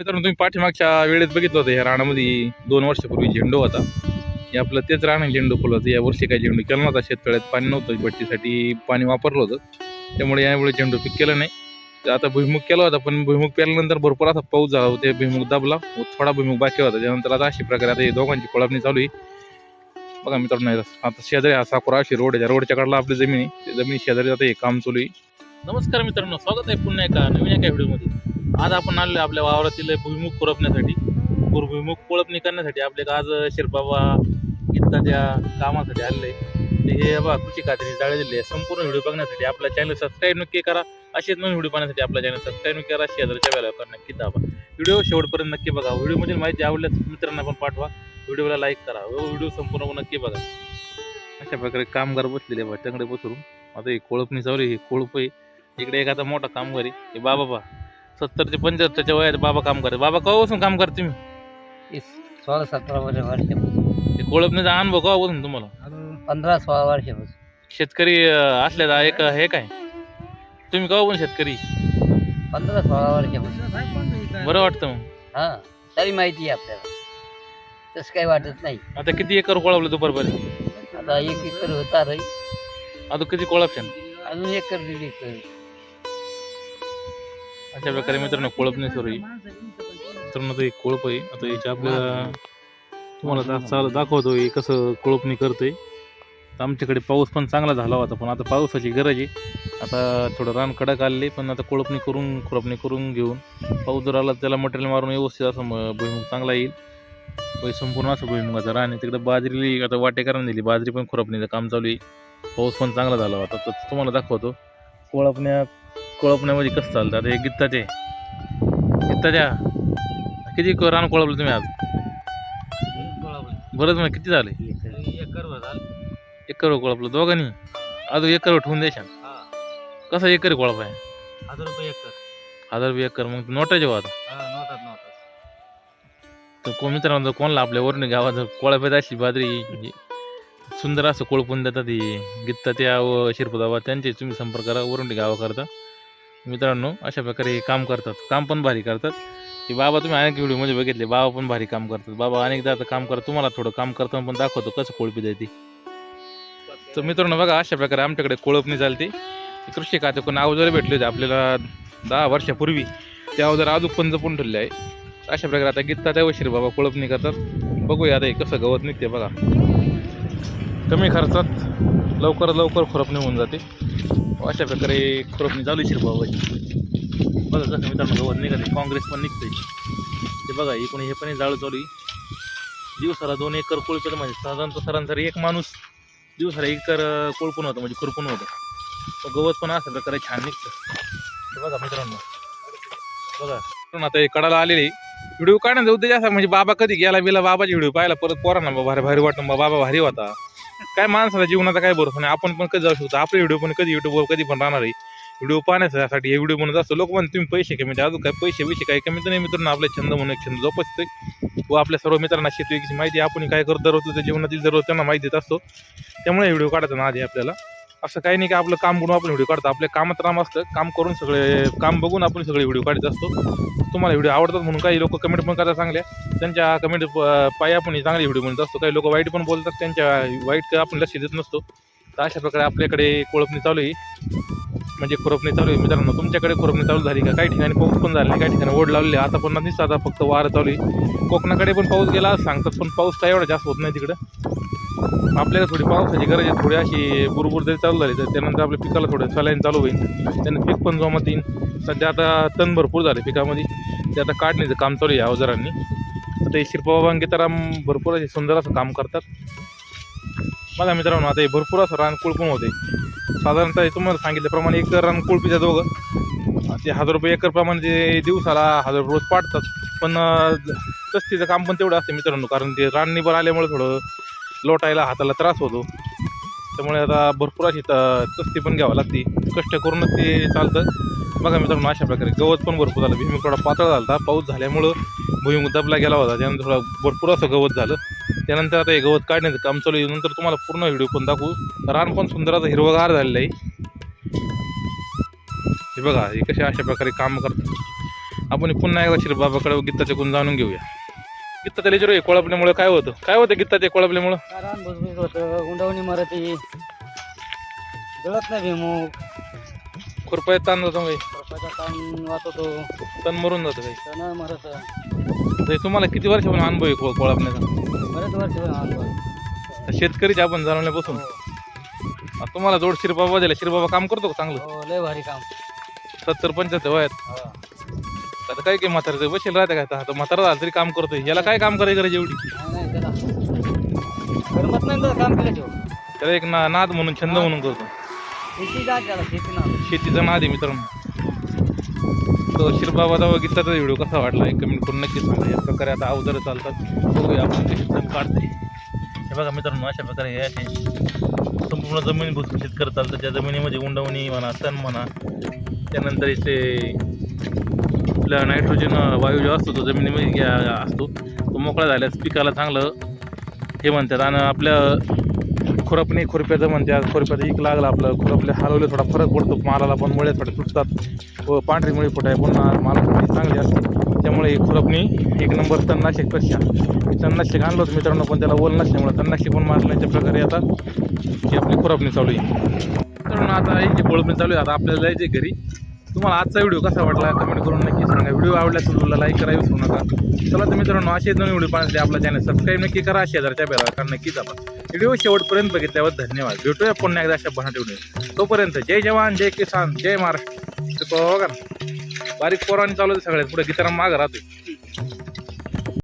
मित्रांनो तुम्ही पाठीमागच्या वेळेत बघितलं होतं या रानामध्ये दोन वर्षापूर्वी झेंडू होता. हे आपलं तेच राण झेंडू फुल. होतं या वर्षी काय झेंडू केला नव्हता शेततळ्यात पाणी नव्हतं भट्टीसाठी पाणी वापरलं होतं. त्यामुळे यावेळी झेंडू पीक केलं नाही. आता भुईमुग केला होता पण भुईमुग पेरल्यानंतर भरपूर असा पाऊस झाला होता भुईमुख भुईमुग दाबला व थोडा भुईमुग बाकी होता. त्यानंतर आता अशी प्रकारे आता दोघांची कोळपणी चालू आहे. बघा मित्रांनो आता शेजारी हा अशी रोड आहे त्या रोडच्या कडला आपली जमीन आहे. त्या जमिनी शेजारी आता हे काम चालू आहे. नमस्कार मित्रांनो स्वागत आहे पुन्हा एका नवीन एका व्हिडिओमध्ये. आज आपण आलो आपल्या वावरातील भुईमुख खुरपण्यासाठी भुईमुख भुईमुग कोळपणी करण्यासाठी आपले आज शिरबाबा इत्याद्या कामासाठी आलेले. हे बाबा कृषी खात्याने जाळे दिले आहे. संपूर्ण व्हिडिओ बघण्यासाठी आपला चॅनल सबस्क्राईब नक्की करा. असेच नवीन व्हिडिओ पाहण्यासाठी आपला चॅनल सबस्क्राईब नक्की करा. शेजारच्या वेळेला नक्की दाबा. व्हिडिओ शेवटपर्यंत नक्की बघा. व्हिडिओमधील माहिती आवडल्यास मित्रांना पण पाठवा. व्हिडिओला लाईक करा. व व्हिडिओ संपूर्ण नक्की बघा. अशा प्रकारे कामगार बसलेले बा टंगडे बसरून आता ही कोळपणी चालू आहे, ही कोळप आहे. इकडे एक आता मोठा कामगार आहे. हे बाबा बा सत्तर ते पंच्याहत्तरच्या वयात बाबा काम करते बाबा केव्हापासून काम करते तुम्ही? तीस सोळा सतरा वर्ष वर्षापासून. हे कोळपणीचा अनुभव केव्हापासून तुम्हाला? पंधरा सोळा वर्षापासून. शेतकरी अं, असल्याचा एक हे काय? तुम्ही केव्हा पण शेतकरी? पंधरा सोळा वर्षापासून. बरं वाटतं मग? हा तरी माहिती आहे आपल्याला. तसं काही वाटत नाही. आता किती एकर कोळपलं दुपारपर्यंत आता एक एकर होता रे आता किती कोळपशन? अजून एकर दीड एकर. अशा प्रकारे मित्रांनो कोळपणी सर आहे. मित्रांनो आता एक कोळप आहे. आता याच्या आपल्याला तुम्हाला चाल- दाखवतो हे कसं कोळपणी करते तर आमच्याकडे पाऊस पण चांगला झाला होता पण आता पावसाची गरज आहे. आता थोडं रान कडक आले पण आता कोळपणी करून खुरपणी करून घेऊन पाऊस जर आला त्याला मटेरियल मारून व्यवस्थित असं भुईमुग चांगला येईल. पै संपूर्ण असं भुईमुगाचं रान आहे. तिकडे बाजरी आता वाटेकरांनी दिली. बाजरी पण खुरपणीचं काम चालू आहे. पाऊस पण चांगला झाला होता. तर तुम्हाला दाखवतो. कोळपण्या कोळपण्यामध्ये कसं चालतं? आता हे गित्ता द्या किती रान कोळपलं तुम्ही आज? बरंच मग किती झाले? एकर कोळपलं. दोघांनी? अजून एकर ठेवून द्यायच्या. कसा एकर कोळप आहे? हजार रुपये एकर. हजार रुपये एकर मग नोटा जेव्हा आता? नव्हतात तर कोण मित्रांनो कोणला आपल्या वरून गावात कोळपेत अशी बाजरी सुंदर असं कोळपून देतात ही गित्ता त्या व शिरपदाबा त्यांचे तुम्ही संपर्क करा. वरून गावा करता मित्रांनो अशा प्रकारे हे काम करतात. काम पण भारी करतात. की बाबा तुम्ही अनेक व्हिडिओमध्ये बघितले बाबा पण भारी काम करतात. बाबा अनेकदा आता काम करतात तुम्हाला थोडं काम करताना पण दाखवतो कसं कोळपी देते तर मित्रांनो बघा अशा प्रकारे आमच्याकडे कोळपणी चालते कृषी खात्याकडून अगोदर भेटले होते आपल्याला दहा वर्षापूर्वी. त्या अगोदर अजून पण जपून ठेवले आहे. अशा प्रकारे आता गीता त्या वशिर बाबा कोळपणी करतात बघूया आता हे कसं गवत निघते बघा. कमी खर्चात लवकर लवकर खुरपणी होऊन जाते. अशा प्रकारे खुरपणी चालू आहे शिरबाबाची. बघा कसं मित्रांनो गवत निघते काँग्रेस पण निघते ते बघा इकडून हे पण जाळं चालू दिवसाला दोन एकर कोळपेत म्हणजे साधारणतः सरासरी एक माणूस दिवसाला एकर कुळपून कोळपून होतं. म्हणजे खुरपून होतं. गवत पण अशा प्रकारे छान निघतं. बघा मित्रांनो. बघा. आता हे कडाला आलेले. व्हिडिओ काढण्याचा उद्देश असा म्हणजे बाबा कधी गेला बिला बाबाची व्हिडिओ पाहिला परत पोरांना भारी भारी वाटतं. बा बाबा भारी होता. काय माणसाला जीवनाचा काय भरोसा नाही. आपण पण कधी जाऊ शकतो. आपले व्हिडिओ पण कधी युट्यूबवर कधी पण राहणार आहे. व्हिडिओ पाहण्यासाठी हे व्हिडिओ बनत असतो लोक म्हणते तुम्ही पैसे कमी अजून काय पैसे विषय काय कमी तर नाही मित्रांनो. आपले छंद म्हणून एक छंद जोपासतोय. व आपल्या सर्व मित्रांना शेती माहिती आपण काय करत दररोज त्या जीवनातील दररोज त्यांना माहिती देत असतो. त्यामुळे व्हिडिओ काढायचा ना आधी आपल्याला. असं काही नाही की आपलं काम करून आपण व्हिडिओ काढतो. आपल्या कामात राम असतं काम करून सगळे काम बघून आपण सगळे व्हिडिओ काढत असतो. तुम्हाला व्हिडिओ आवडतात म्हणून काही लोक कमेंट पण करतात चांगल्या. त्यांच्या कमेंट पायी आपण चांगले व्हिडिओ म्हणत असतो. काही लोक वाईट पण बोलतात त्यांच्या वाईट आपण लक्ष देत नसतो. तर अशा प्रकारे आपल्याकडे कोळपणी चालू आहे. म्हणजे खुरपणी चालू आहे मित्रांनो. तुमच्याकडे खुरपणी चालू झाली का? काही ठिकाणी पाऊस पण झाला काही ठिकाणी ओढ लावलेली आता पण नाही आता फक्त वारं चालू आहे. कोकणाकडे पण पाऊस गेला सांगतात पण पाऊस काय एवढा जास्त होत नाही तिकडं. आपल्याला थोडी पावसाची गरज आहे थोडी अशी बुरबुर जरी चालू झाली तर त्यानंतर आपल्या पिकाला थोडं सलाईन चालू होईल. त्यानं पीक पण जोमात येईल सध्या आता तण भरपूर झाले पिकामध्ये. ते आता काढण्याचं काम चालू आहे अवजारांनी. आता हे शिरपाबा गीताराम भरपूर असे सुंदर असं काम करतात. माझ्या मित्रांनो आता हे भरपूर असं रानकुळ पण होते. साधारणतः हे तुम्हाला सांगितल्याप्रमाणे एक रान कुळपीच्या दोघं. ते हजार रुपये एकरप्रमाणे ते दिवसाला हजार रुपये रोज पाडतात. पण अं, कस्तीचं काम पण तेवढं असतं मित्रांनो कारण ते रान आल्यामुळे थोडं लोटायला हाताला त्रास होतो. त्यामुळे आता भरपूर अशी त- कस्ती पण घ्यावं लागते. कष्ट करूनच ते चालतं. बघा मित्रांनो अशा प्रकारे गवत पण भरपूर झालं. भुईमुग थोडा पातळ झाला होता पाऊस झाल्यामुळं भुईमुग दबला गेला होता. त्यानंतर थोडा भरपूर असं गवत झालं. त्यानंतर आता हे गवत काढण्याचं काम चालू आहे. नंतर तुम्हाला पूर्ण व्हिडिओ पण दाखवू. रान पण सुंदर असं हिरवगार झालेलं आहे. हे बघा हे कसे अशा प्रकारे काम करतात. आपण पुन्हा एकदा शिरबाबाकडे गीताचे गुण जाणून घेऊया. गीता त्याला विचारूया कोळपल्यामुळे काय होतं? काय होतं गीताचे कोळपल्यामुळं कारण भुसभुस होतं गुंडवणी मराठी. जळत नाही भीमुख खुरपाय ताण जातो काही रुपयाचा ताण वाचवतो तण मरून जातं काही सण मरत. तर तुम्हाला किती वर्षापासून अनुभव आहे को- कोळपण्याचा बरेच वर्ष अनुभव. तर शेतकरीचे आपण जाणवल्यापासून. आता तुम्हाला जोड शिरबाबा दिला शिरबाबा काम करतो का चांगलं? हो लय भारी काम. सत्तर पंच्याहत्तर वयात हो. आता काय काय म्हातारा बसेल राहते काय आता? म्हातारा झाला तरी काम करतोय. याला काय काम करायची गरज एवढी त्याला करमत नाही तर काम केल्याशिवाय त्याला एक ना नाद म्हणून छंद म्हणून करतो. शेती जात त्याला शेती ना शेतीचा नाद आहे मित्रांनो. तो शिरबाबा दावा गीताचा व्हिडिओ कसा वाटला? एक कमेंट करून नक्कीच सांगा. या प्रकारे आता अवजारं चालतात. बघूया आपण कशी तण काढते. हे बघा मित्रांनो अशा प्रकारे हे असे संपूर्ण जमीन भुसभुशीत करत चालतं त्या जमिनीमध्ये उंडवणी म्हणा तण म्हणा. त्यानंतर इथे आपला नायट्रोजन वायू जो असतो तो जमिनीमध्ये असतो तो मोकळा झाल्यास पिकाला चांगलं हे म्हणतात. आणि आपल्या खुरपणी खुरप्याचं म्हणतात खुरप्याचं एक लागलं आपलं खुरपले हलवले थोडा फरक पडतो. मालाला पण मुळे थोडे तुटतात. व पांढरी फुट फुटाय पुन्हा माला चांगली असते. त्यामुळे खुरपणी एक नंबर तणनाशकपेक्षा. मी तणनाशक आणलं होतं मित्रांनो पण त्याला ओल नसल्यामुळे तणनाशक पण मारण्याच्या प्रकारे आता ही आपली खुरपणी चालू आहे. मित्रांनो आता ही जी कोळपणी चालू आहे आता आपल्याला जायचं घरी तुम्हाला आजचा व्हिडिओ कसा वाटला कमेंट करून नक्की सांगा. व्हिडिओ आवडल्यास व्हिडिओला लाईक करा विसरू नका. चला तर मित्रांनो असे दोन व्हिडिओ पाहण्यासाठी आपला चॅनल सबस्क्राईब नक्की करा शेजारच्या बेला कारण नक्कीच आपण व्हिडिओ शेवटपर्यंत बघितल्यावर धन्यवाद. भेटूया पुन्हा एकदा अशा बनाट व्हिडिओ तोपर्यंत जय जवान जय किसान जय महाराष्ट्र. बघा ना बारीक पोरांनी चालू आहे सगळ्यात पुढे. गिटारा माग राहतोय.